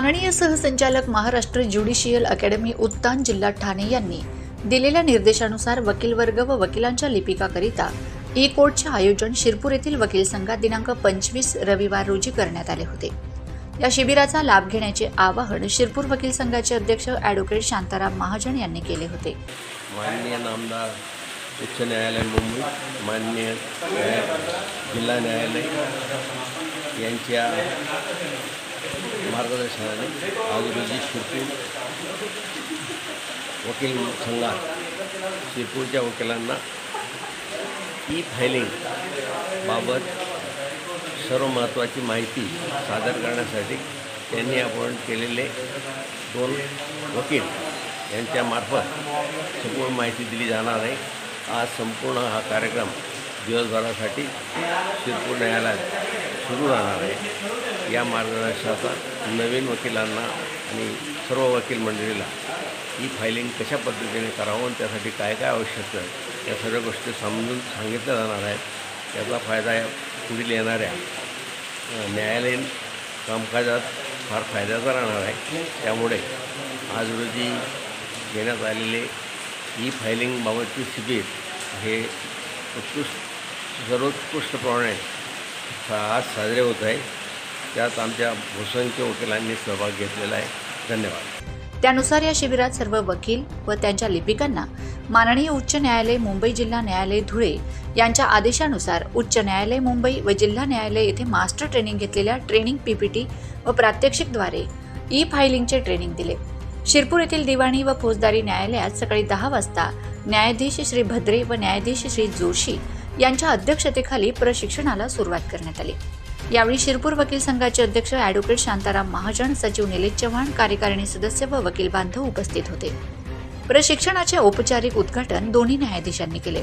माननीय सहसंचालक Maharashtra judicial academy उत्तान जिल्हा ठाणे यांनी दिलेल्या निर्देशानुसार वकील वर्ग व वकिलांच्या लिपिकाकरिता ई कोर्टचे आयोजन शिरपूर येथील वकील संघात दिनांक पंचवीस रविवार रोजी करण्यात आले होते. या शिबिराचा लाभ घेण्याचे आवाहन शिरपूर वकील संघाचे अध्यक्ष ॲडव्होकेट शांताराम महाजन यांनी केले होते. माननीय नामदार उच्च न्यायालय मुंबई माननीय जिल्हा न्यायालय यांच्या मार्गदर्शनाने आज रोजी शिरपूर वकील संघात शिरपूरच्या वकिलांना ई फायलिंग बाबत सर्व महत्त्वाची माहिती सादर करण्यासाठी त्यांनी अपॉइंट केलेले दोन वकील यांच्यामार्फत संपूर्ण माहिती दिली जाणार आहे आज संपूर्ण हा कार्यक्रम दिवसभरासाठी शिरपूर न्यायालयात सुरू राहणार आहे. या मार्गदर्शनाचा नवीन वकिलांना आणि सर्व वकील मंडळीला ही फायलिंग कशा पद्धतीने करावं आणि त्यासाठी काय काय आवश्यक आहे या सर्व गोष्टी समजून सांगितल्या जाणार आहेत. त्याचा फायदा या पुढील येणाऱ्या न्यायालयीन कामकाजात फार फायद्याचा राहणार आहे. त्यामुळे आज रोजी घेण्यात आलेले ई फायलिंगबाबतचे शिबिर हे उत्कृष्ट सर्वोत्कृष्टप्रमाणे आज साजरे होत आहे. त्यात आमच्या बहुसंख्य वकिलांनी सहभाग घेतलेला आहे. धन्यवाद. त्यानुसार या शिबिरात सर्व वकील व त्यांच्या लिपिकांना माननीय उच्च न्यायालय मुंबई जिल्हा न्यायालय धुळे यांच्या आदेशानुसार उच्च न्यायालय मुंबई व जिल्हा न्यायालय येथे मास्टर ट्रेनिंग घेतलेल्या ट्रेनिंग पीपीटी व प्रात्यक्षिकद्वारे ई फायलिंगचे ट्रेनिंग दिले. शिरपूर येथील दिवाणी व फौजदारी न्यायालयात सकाळी दहा वाजता न्यायाधीश श्री भद्रे व न्यायाधीश श्री जोशी यांच्या अध्यक्षतेखाली प्रशिक्षणाला सुरुवात करण्यात आली. यावेळी शिरपूर वकील संघाचे अध्यक्ष अॅडव्होकेट शांताराम महाजन सचिव निलेश चव्हाण कार्यकारिणी सदस्य व वकील बांधव उपस्थित होते. प्रशिक्षणाचे औपचारिक उद्घाटन दोन्ही न्यायाधीशांनी केले.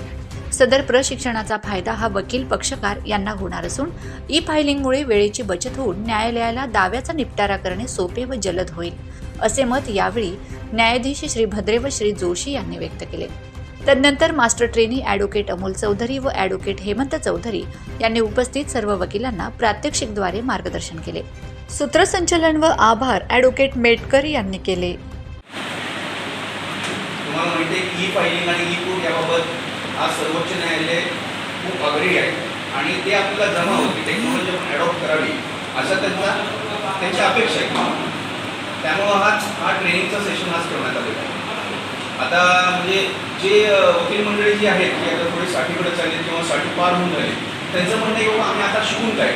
सदर प्रशिक्षणाचा फायदा हा वकील पक्षकार यांना होणार असून ई फायलिंगमुळे वेळेची बचत होऊन न्यायालयाला दाव्याचा निपटारा करणे सोपे व जलद होईल. असे मत यावेळी न्यायाधीश श्री भद्रे व श्री जोशी यांनी व्यक्त केले. तदनंतर master trainee advocate Amol Chaudhari व ॲडव्होकेट हेमंत चौधरी यांनी उपस्थित सर्व वकिलांना प्रात्यक्षिकद्वारे मार्गदर्शन केले. सूत्रसंचलन व आभार ॲडव्होकेट मेटकर यांनी केले. तुम्हाला माहिती आहे ई फायलिंग आणि ई कोर्ट याबाबत आज सर्वोच्च न्यायालय खूप अग्री आहे आणि ते आपल्याला जमा होती टेक्नॉलॉजी आपण ॲडॉप्ट करावी अशा त्यांचा त्यांची अपेक्षा आहे त्यामुळं हा हा ट्रेनिंगचा सेशन आज करण्यात आलेला आहे. आता म्हणजे जे वकील मंडळी जी आहेत की आता थोडी साठीकडे चालली किंवा साठी पार होऊन झाली त्यांचं म्हणणं आहे बाबा आम्ही आता शिकून काय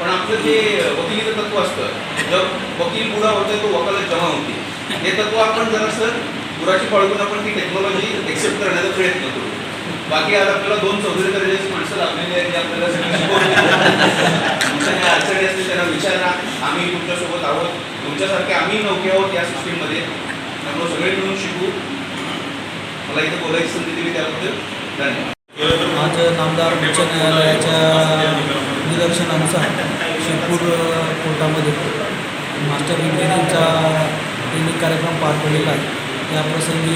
पण आपलं जे वकिलीचं तत्व असतं जर वकील बुडा होतं तो वकालत जमा होते. हे तत्व आपण जरासं बुराची बाळगून आपण ती टेक्नॉलॉजी एक्सेप्ट करण्याचा प्रयत्न करू. बाकी आज आपल्याला दोन चौधरी दर्जाची माणसं लागलेली आहेत जी आपल्याला सगळी शिकवतील. तुमच्या ज्या अडचणी असतील त्यांना विचारा आम्ही तुमच्यासोबत आहोत तुमच्यासारखे आम्ही नौके आहोत या सिस्टीममध्ये त्यामुळे सगळे मिळून शिकू. मला इथे बोलायची संधी दिली त्याबद्दल. धन्यवाद. आज नामदार उच्च न्यायालयाच्या निदर्शनानुसार शिरपूर कोर्टामध्ये मास्टर ट्रेनिंगचा ट्रेनिंग कार्यक्रम पार पडलेला आहे. त्या मी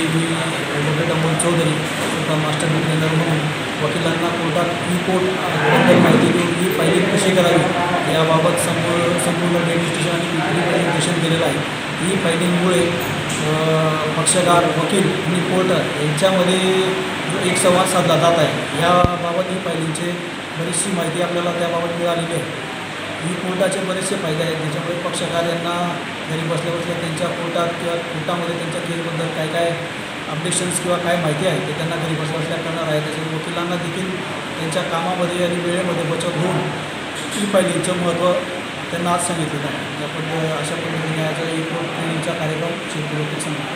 ॲडव्होकेट अमोल चौधरी कोर्टा मास्टर ट्रेनर म्हणून वकिलांना कोर्टात ई कोर्ट माहिती देऊन ही फायलिंग कशी करावी याबाबत संपूर्ण संपूर्ण डेमॉन्स्ट्रेशन प्रेझेंटेशन केलेलं आहे. ही फायलिंगमुळे पक्षकार वकील आणि कोर्ट यांच्यामध्ये जो एक संवाद साधला जात आहे याबाबत ही फायलिंगचे बरीचशी माहिती आपल्याला त्याबाबत मिळालेली आहे. ही कोर्टाचे बरेचसे फायदे आहेत. त्याच्यामुळे पक्षकार यांना घरी बसल्या बसल्या त्यांच्या कोर्टात किंवा कोर्टामध्ये त्यांच्या केसबद्दल काय काय अपडेशन्स किंवा काय माहिती आहे ते त्यांना घरी बसल्या बसल्या करणार आहे. त्याच्यामुळे वकिलांना देखील त्यांच्या कामामध्ये आणि वेळेमध्ये बचत होऊन ही फायलिंगचं महत्त्व त्यांना आज सांगितलं आहे या पद्धती अशा पद्धतीने आज एक ट्रेनिंगचा कार्यक्रम शेतकरी सांगितलं